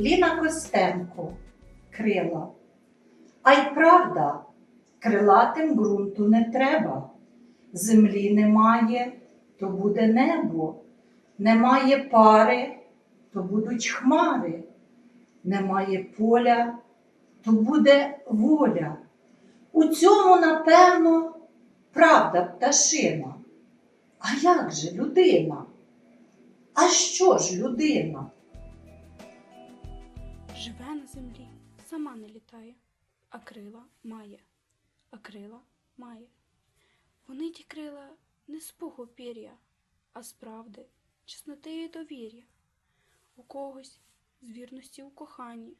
Ліна Костенко крила. А й правда, крилатим ґрунту не треба. Землі немає, то буде небо. Немає пари, то будуть хмари. Немає поля, то буде воля. У цьому, напевно, правда пташина. А як же людина? А що ж людина? Живе на землі, сама не літає, а крила має, а крила має. Вони ті крила не з пуху пір'я, а з правди, чесноти і довір'я. У когось з вірності у коханні,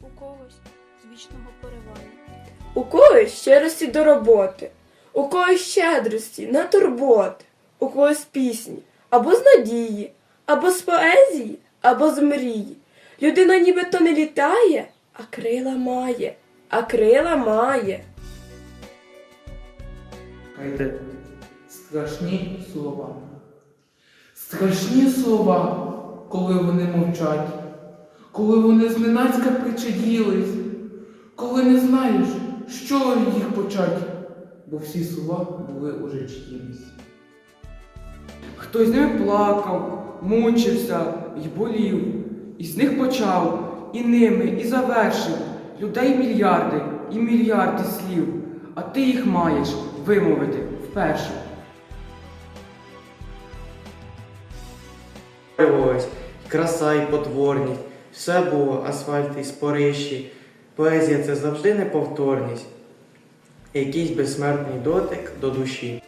у когось з вічного поривання. У когось щирості до роботи, у когось щедрості на турботи, у когось пісні, або з надії, або з поезії, або з мрії. Людина нібито не літає, а крила має, а крила має. Хайте страшні слова. Страшні слова, коли вони мовчать, коли вони зненацька причаїлись, коли не знаєш, що їх почать, бо всі слова були уже чиїмись. Хтось з ними плакав, мучився й болів, і з них почав, і ними, і завершив людей мільярди і мільярди слів, а ти їх маєш вимовити вперше. Краса і потворність, все було асфальт і спорищі. Поезія це завжди неповторність, якийсь безсмертний дотик до душі.